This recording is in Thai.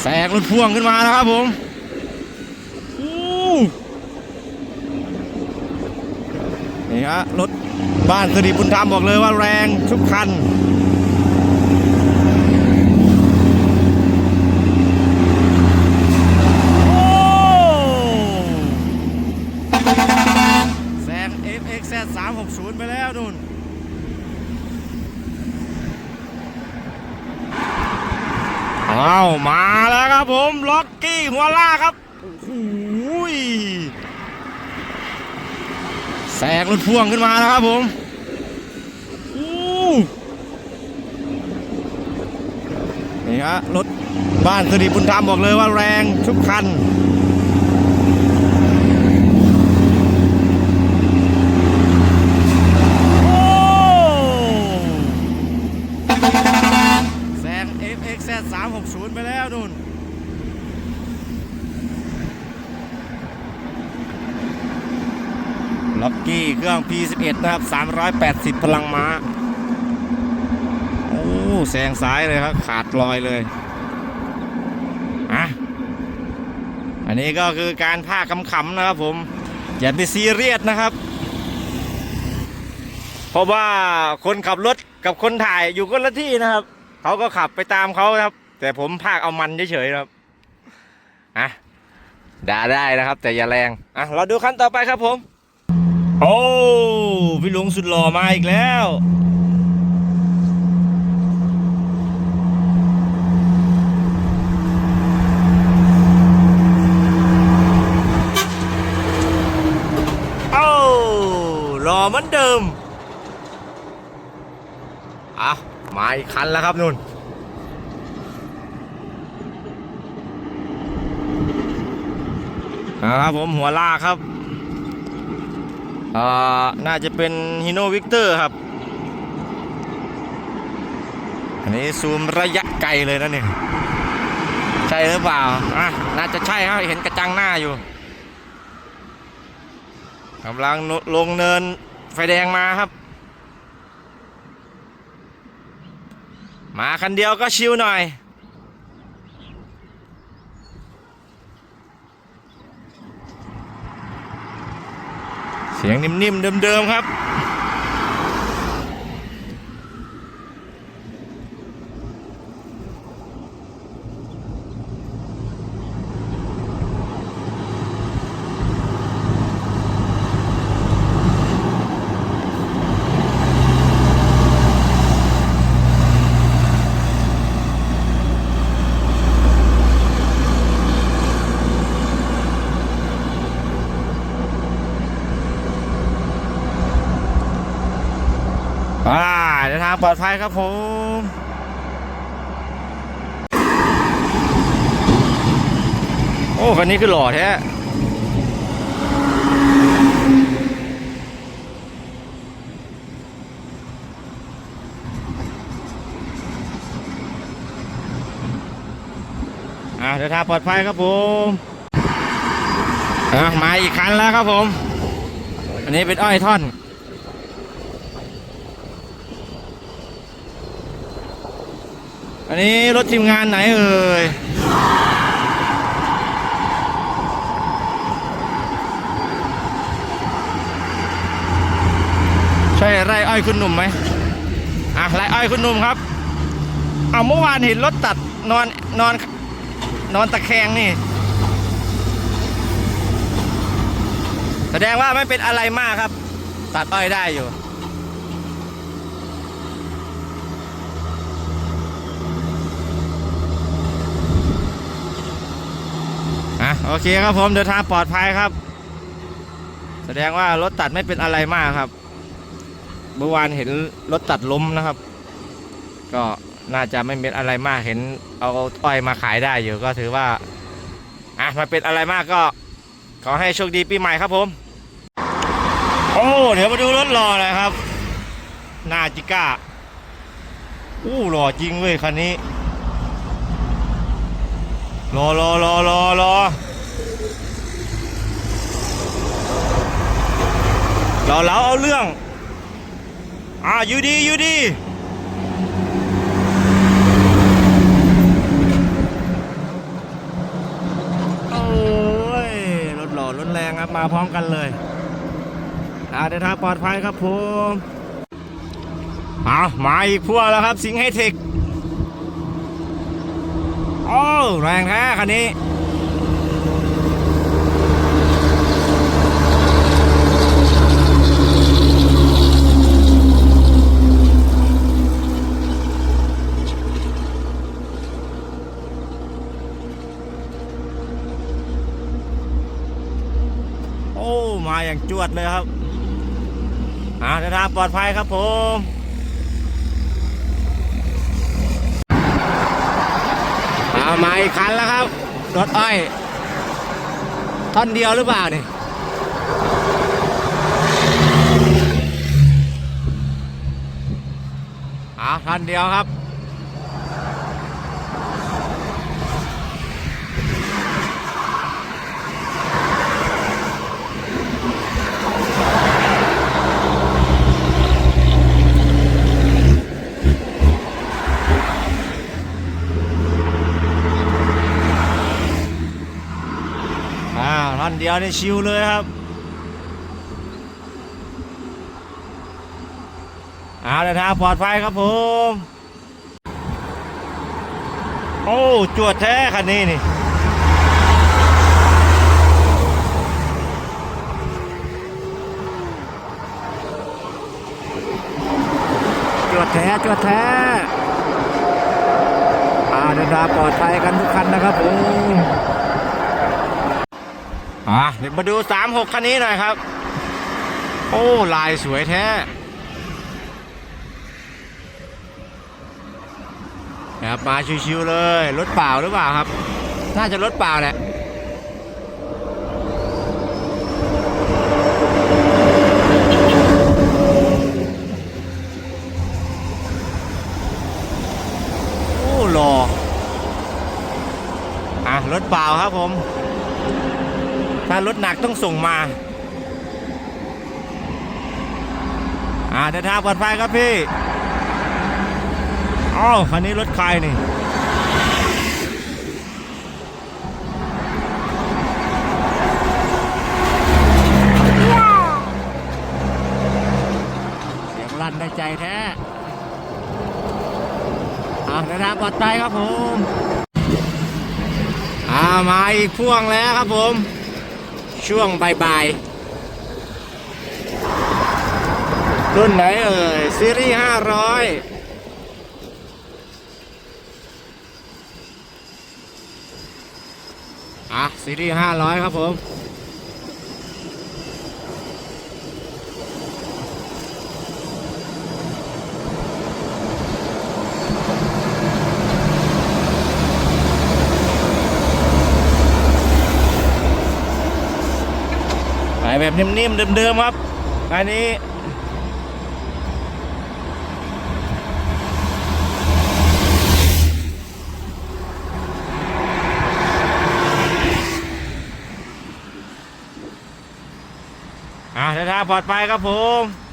แสกรถพ่วงขึ้นมานะครับผมนี่ฮะรถบ้านสิริบุญธรรมบอกเลยว่าแรงทุกคัน โอ้แซง FXZ 360 ไปแล้วนู่น อ้าวมาแล้วครับผมล็อกกี้หัวล่าครับโอ้ยแซงรถพ่วงขึ้นมาแล้วครับผมนี่ฮะรถบ้านสุริบุญธรรมบอกเลยว่าแรงทุกคัน โอ้แซง FXZ 360 ไปแล้วนู่น ล็อกกี้เครื่อง P11 นะครับ 380 พลังม้า โอ้แซงซ้ายเลยครับ ขาดลอยเลยอะอันนี้ก็คือการภาคขำๆนะครับผม อย่าไปซีเรียสนะครับ เพราะว่าคนขับรถกับคนถ่ายอยู่คนละที่นะครับ เขาก็ขับไปตามเขาครับ แต่ผมภาคเอามันเฉยๆครับอะด่าได้นะครับ แต่อย่าแรง อะ เราดูขั้นต่อไปครับผม โอ้ พี่ลุงสุดหล่อมาอีกแล้ว โอ้หล่อเหมือนเดิม อะ มาอีกคันแล้วครับนุ่นนะครับผมหัวลากครับ อ่าน่าจะเป็นฮิโนวิกเตอร์ครับ อันนี้ซูมระยะไกลเลยนะเนี่ยใช่หรือเปล่าอะน่าจะใช่ครับเห็นกระจังหน้าอยู่กำลังลงเนินไฟแดงมาครับ มาคันเดียวก็ชิวหน่อย สียงนิ่มๆเดิมๆครับ ปลอดภัยครับผมโอ้คันนี้คือหล่อแท้อ่าเดินทางปลอดภัยครับผมอะมาอีกคันแล้วครับผม อันนี้เป็นอ้อยท่อน อันนี้รถทีมงานไหนเอ่ยใช่ไร่อ้อยคุณหนุ่มไหมอะไร่อ้อยคุณหนุ่มครับ เอาเมื่อวานเห็นรถตัดนอนนอนนอนตะแคงนี่ แสดงว่าไม่เป็นอะไรมากครับ ตัดอ้อยได้อยู่ อะโอเคครับผมเดินทางปลอดภัยครับ แสดงว่ารถตัดไม่เป็นอะไรมากครับ เมื่อวานเห็นรถตัดล้มนะครับ ก็น่าจะไม่เป็นอะไรมากเห็นเอาอ้อยมาขายได้อยู่ก็ถือว่าอะมาเป็นอะไรมากก็ ขอให้โชคดีปีใหม่ครับผม โอ้เดี๋ยวมาดูรถรอหน่อยครับ นาจิก้าอู้หล่อจริงเว้ยคันนี้ รอรอรอรอรอรอแล้วเอาเรื่อง อ่าอยู่ดีอยู่ดีโอ้ยรถหล่อรถแรงครับมาพร้อมกันเลยอาเดินทาปลอดภัยครับผม เอามาอีกพวกแล้วครับ สิงห์ไฮเทค โอ้แรงแท้คันนี้โอ้ มาอย่างจวดเลยครับ อ่าเดินทางปลอดภัยครับผมเอา มาอีกคันแล้วครับ รถอ้อย ท่อนเดียวหรือเปล่านี่เอาท่อนเดียวครับ เดียวนี่ชิวเลยครับเอาเดินทางปลอดภัยครับผม โอ้จวดแท้คันนี้นี่จวดแท้จวดแท้อาเดินทางปลอดภัยกันทุกคันนะครับผม อะเดี๋ยวมาดู 36 คันนี้หน่อยครับ โอ้ ลายสวยแท้ครับมาชิวๆเลย รถเปล่าหรือเปล่าครับ น่าจะรถเปล่าแหละโอ้หล่ออะ รถเปล่าครับผม ถ้ารถหนักต้องส่งมา อ่าเดินทางปลอดภัยครับพี่อ้าวคันนี้รถใครนี่เสียงลั่นได้ใจแท้อ่าเดินทางปลอดภัยครับผม อ่ามาอีกพ่วงแล้วครับผม ช่วงบ่ายๆรุ่นไหนเอ่ย ซีรีส์500อะ ซีรีส์500ครับผม แบบนิ่มๆเดิมๆครับ อันนี้อ่าเดินทางปลอดภัยครับผม